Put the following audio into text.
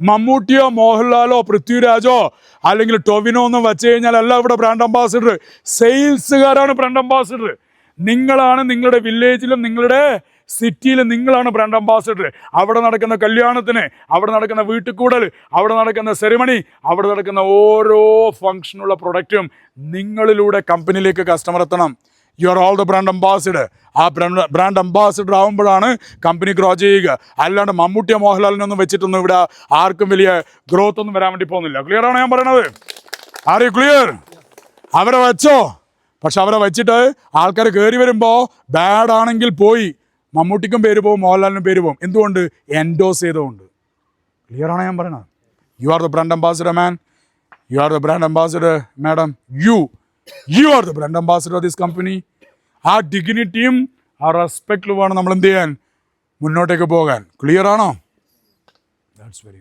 മമ്മൂട്ടിയോ മോഹൻലാലോ പൃഥ്വിരാജോ അല്ലെങ്കിൽ ടൊവിനോ ഒന്നും വെച്ച് കഴിഞ്ഞാൽ അല്ല ഇവിടെ ബ്രാൻഡ് അംബാസിഡർ സെയിൽസുകാരാണ് ബ്രാൻഡ് അംബാസിഡർ നിങ്ങളാണ് നിങ്ങളുടെ വില്ലേജിലും നിങ്ങളുടെ സിറ്റിയിലും നിങ്ങളാണ് ബ്രാൻഡ് അംബാസിഡർ അവിടെ നടക്കുന്ന കല്യാണത്തിന് അവിടെ നടക്കുന്ന വീട്ടുകൂടൽ അവിടെ നടക്കുന്ന സെറിമണി അവിടെ നടക്കുന്ന ഓരോ ഫങ്ഷനുള്ള പ്രൊഡക്റ്റും നിങ്ങളിലൂടെ കമ്പനിയിലേക്ക് കസ്റ്റമർ എത്തണം. You are all the brand ambassador ആ ബ്രാൻഡ് ബ്രാൻഡ് അംബാസിഡർ ആകുമ്പോഴാണ് കമ്പനി ഗ്രോ ചെയ്യുക. അല്ലാണ്ട് മമ്മൂട്ടിയോ മോഹൻലാലിനൊന്നും വെച്ചിട്ടൊന്നും ഇവിടെ ആർക്കും വലിയ ഗ്രോത്ത് ഒന്നും വരാൻ വേണ്ടി പോകുന്നില്ല. ക്ലിയർ ആണോ ഞാൻ പറയണത്? ആർ യു ക്ലിയർ അവരെ വെച്ചോ. പക്ഷെ അവരെ വെച്ചിട്ട് ആൾക്കാർ കയറി വരുമ്പോൾ ബാഡ് ആണെങ്കിൽ പോയി. മമ്മൂട്ടിക്കും പേര് പോകും മോഹൻലാലിനും പേര് പോകും. എന്തുകൊണ്ട്? എൻഡോസ് ചെയ്തുകൊണ്ട്. ക്ലിയർ ആണോ ഞാൻ പറയണത്? You are the brand ambassador man you are the brand ambassador madam you you are the brand ambassador of this company ആ ഡിഗ്നിറ്റിയും ആ റെസ്പെക്റ്റിലുമാണ് നമ്മൾ എന്ത് ചെയ്യാൻ മുന്നോട്ടേക്ക് പോകാൻ. ക്ലിയർ ആണോ? That's very